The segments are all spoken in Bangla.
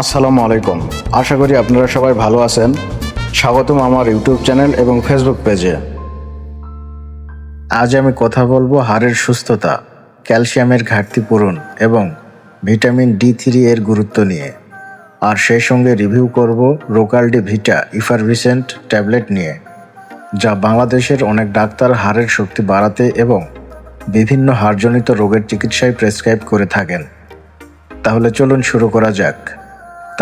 আসসালামু আলাইকুম। আশা করি আপনারা সবাই ভালো আছেন। স্বাগতম আমার ইউটিউব চ্যানেল এবং ফেসবুক পেজে। আজ আমি কথা বলব হাড়ের সুস্থতা, ক্যালসিয়ামের ঘাটতি পূরণ এবং ভিটামিন ডি থ্রি এর গুরুত্ব নিয়ে। আর সেই সঙ্গে রিভিউ করব রোকালডি ভিটা ইফারভিসেন্ট ট্যাবলেট নিয়ে, যা বাংলাদেশের অনেক ডাক্তার হাড়ের শক্তি বাড়াতে এবং বিভিন্ন হাড়জনিত রোগের চিকিৎসায় প্রেসক্রাইব করে থাকেন। তাহলে চলুন শুরু করা যাক।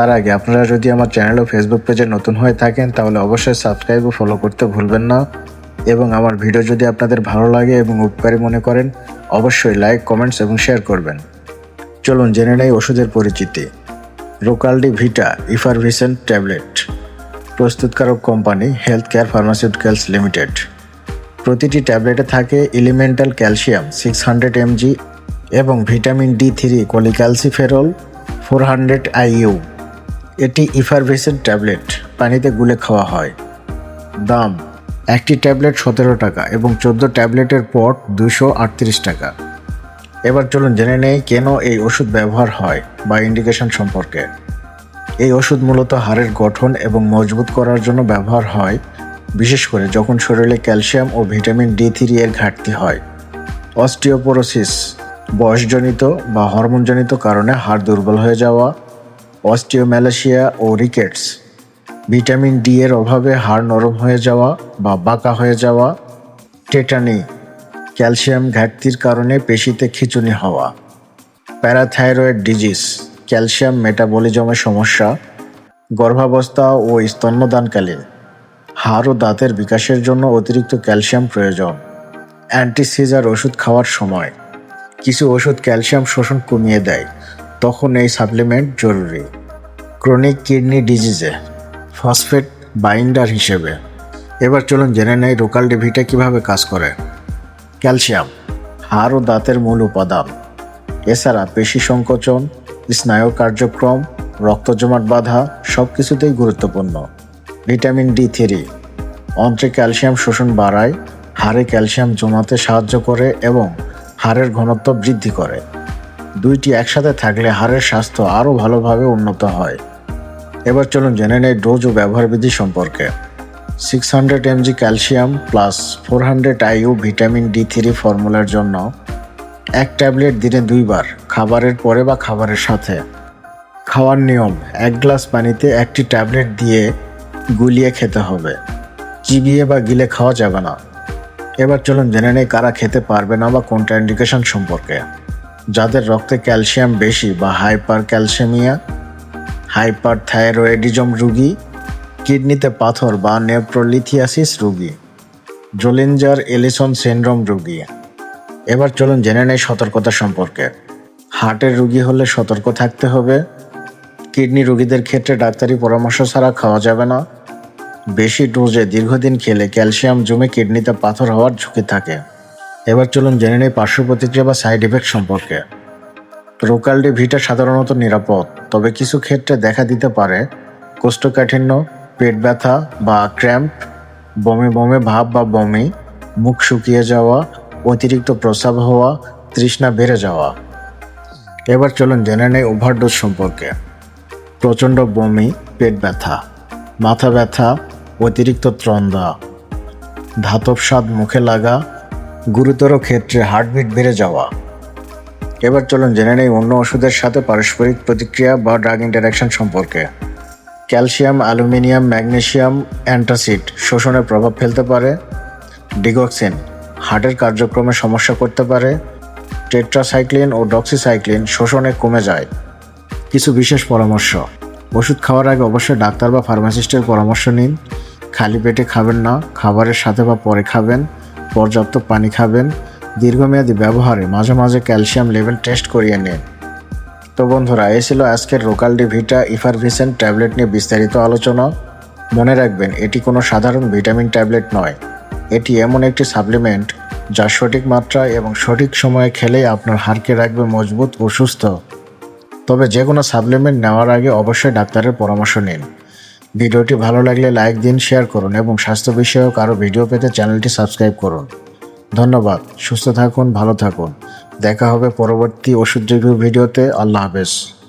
তার আগে আপনারা যদি আমার চ্যানেল ও ফেসবুক পেজে নতুন হয়ে থাকেন, তাহলে অবশ্যই সাবস্ক্রাইব ও ফলো করতে ভুলবেন না। এবং আমার ভিডিও যদি আপনাদের ভালো লাগে এবং উপকারী মনে করেন, অবশ্যই লাইক কমেন্টস এবং শেয়ার করবেন। চলুন জেনে নেই ওষুধের পরিচিতি। রোকালডি ভিটা ইফারভিসেন্ট ট্যাবলেট, প্রস্তুতকারক company Health Care Pharmaceuticals Limited. প্রতিটি ট্যাবলেটে থাকে elemental calcium six hundred mg এবং vitamin D three, cholecalciferol four hundred IU এটি ইফারভেসেন্ট ট্যাবলেট, পানিতে গুলে খাওয়া হয়। দাম, একটি ট্যাবলেট সতেরো টাকা এবং চোদ্দ ট্যাবলেটের পট দুশো আটত্রিশ টাকা। এবার চলুন জেনে নেই কেন এই ওষুধ ব্যবহার হয় বা ইন্ডিকেশন সম্পর্কে। এই ওষুধ মূলত হাড়ের গঠন এবং মজবুত করার জন্য ব্যবহার হয়, বিশেষ করে যখন শরীরে ক্যালসিয়াম ও ভিটামিন ডি থ্রি এর ঘাটতি হয়। অস্টিওপোরোসিস, বয়সজনিত বা হরমোনজনিত কারণে হাড় দুর্বল হয়ে যাওয়া অস্টিওম্যালেশিয়া ও রিকেটস। ভিটামিন ডি এর অভাবে হাড় নরম হয়ে যাওয়া বা বাঁকা হয়ে যাওয়া। টেটানি, ক্যালসিয়াম ঘাটতির কারণে পেশিতে খিঁচুনি হওয়া। প্যারাথাইরয়েড ডিজিজ, ক্যালসিয়াম মেটাবলিজমের সমস্যা। গর্ভাবস্থা ও স্তন্যদানকালীন, হাড় ও দাঁতের বিকাশের জন্য অতিরিক্ত ক্যালসিয়াম প্রয়োজন। অ্যান্টিসিজার ওষুধ খাওয়ার সময়, কিছু ওষুধ ক্যালসিয়াম শোষণ কমিয়ে দেয়। তখন এই সাপ্লিমেন্ট জরুরি। ক্রনিক কিডনি ডিজিজে ফসফেট বাইন্ডার হিসেবে। এবার চলুন জেনে নেই রোকালডি ভিটা কীভাবে কাজ করে। ক্যালসিয়াম হাড় ও দাঁতের মূল উপাদান। এছাড়া পেশি সংকোচন, স্নায়ু কার্যক্রম, রক্ত জমাট বাধা সব কিছুতেই গুরুত্বপূর্ণ। ভিটামিন ডি থ্রি অন্ত্রে ক্যালসিয়াম শোষণ বাড়ায়, হাড়ে ক্যালসিয়াম জমাতে সাহায্য করে এবং হাড়ের ঘনত্ব বৃদ্ধি করে। দুইটি একসাথে থাকলে হাড়ের স্বাস্থ্য আরও ভালোভাবে উন্নত হয়। এবার চলুন জেনে নেই ডোজ ও ব্যবহার বিধি সম্পর্কে। Six hundred mg calcium plus four hundred IU vitamin D three ফর্মুলার জন্য এক ট্যাবলেট দিনে দুইবার, খাবারের পরে বা খাবারের সাথে। খাওয়ার নিয়ম, এক গ্লাস পানিতে একটি ট্যাবলেট দিয়ে গুলিয়ে খেতে হবে। চিবিয়ে বা গিলে খাওয়া যাবে না। এবার চলুন জেনে নেই কারা খেতে পারবে না বা কোনটা ইন্ডিকেশন সম্পর্কে। যাদের রক্তে ক্যালসিয়াম বেশি বা হাইপার ক্যালসিয়ামিয়া হাইপার থাইরয়েডিজম রুগী, কিডনিতে পাথর বা নেপ্রোলিথিয়াসিস রুগী, জোলিঞ্জার এলিসন সিনড্রোম রুগী। এবার চলুন জেনে নেই সতর্কতা সম্পর্কে। হার্টের রুগী হলে সতর্ক থাকতে হবে। কিডনি রুগীদের ক্ষেত্রে ডাক্তারি পরামর্শ ছাড়া খাওয়া যাবে না। বেশি ডোজে দীর্ঘদিন খেলে ক্যালসিয়াম জমে কিডনিতে পাথর হওয়ার ঝুঁকি থাকে। এবার চলুন জেনে নেই পার্শ্ব প্রতিক্রিয়া বা সাইড ইফেক্ট সম্পর্কে। রোকালডি ভিটা সাধারণত নিরাপদ, তবে কিছু ক্ষেত্রে দেখা দিতে পারে কোষ্ঠকাঠিন্য, পেট ব্যথা বা ক্র্যাম্প, বমি বমি ভাব বা বমি, মুখ শুকিয়ে যাওয়া, অতিরিক্ত প্রস্রাব হওয়া, তৃষ্ণা বেড়ে যাওয়া। এবার চলুন জেনে নেই ওভারডোজ সম্পর্কে। প্রচণ্ড বমি, পেট ব্যথা, মাথা ব্যথা, অতিরিক্ত ত্রন্দা, ধাতব স্বাদ মুখে লাগা গুরুতর ক্ষেত্রে হার্টবিট বেড়ে যাওয়া। এবার চলুন জেনে নেই অন্য ওষুধের সাথে পারস্পরিক প্রতিক্রিয়া বা ড্রাগ ইন্টারাকশন সম্পর্কে। ক্যালসিয়াম, অ্যালুমিনিয়াম ম্যাগনেশিয়াম অ্যান্টাসিড শোষণে প্রভাব ফেলতে পারে। ডিগক্সিন, হার্টের কার্যক্রমে সমস্যা করতে পারে। টেট্রাসাইক্লিন ও ডক্সিসাইক্লিন শোষণে কমে যায়। কিছু বিশেষ পরামর্শ। ওষুধ খাওয়ার আগে অবশ্যই ডাক্তার বা ফার্মাসিস্টের পরামর্শ নিন। খালি পেটে খাবেন না, খাবারের সাথে বা পরে খাবেন। পর্যাপ্ত পানি খাবেন, দীর্ঘমেয়াদী ব্যবহারে মাঝে মাঝে ক্যালসিয়াম লেভেল টেস্ট করিয়ে নিন। তো বন্ধুরা, এই ছিল আজকের রোকালডি ভিটা ইফারভিসেন্ট ট্যাবলেট নিয়ে বিস্তারিত আলোচনা। মনে রাখবেন, এটি কোনো সাধারণ ভিটামিন ট্যাবলেট নয়। এটি এমন একটি সাপ্লিমেন্ট যা সঠিক মাত্রায় এবং সঠিক সময়ে খেলেই আপনার হাড়কে রাখবে মজবুত ও সুস্থ। তবে যে কোনো সাপ্লিমেন্ট নেওয়ার আগে অবশ্যই ডাক্তারের পরামর্শ নিন। ভিডিওটি ভালো লাগলে লাইক দিন শেয়ার করুন এবং স্বাস্থ্য বিষয়ক আরও ভিডিও পেতে চ্যানেলটি সাবস্ক্রাইব করুন। ধন্যবাদ, সুস্থ থাকুন, ভালো থাকুন। দেখা হবে পরবর্তী ওষুধ ভিডিওতে। আল্লাহ হাফেজ।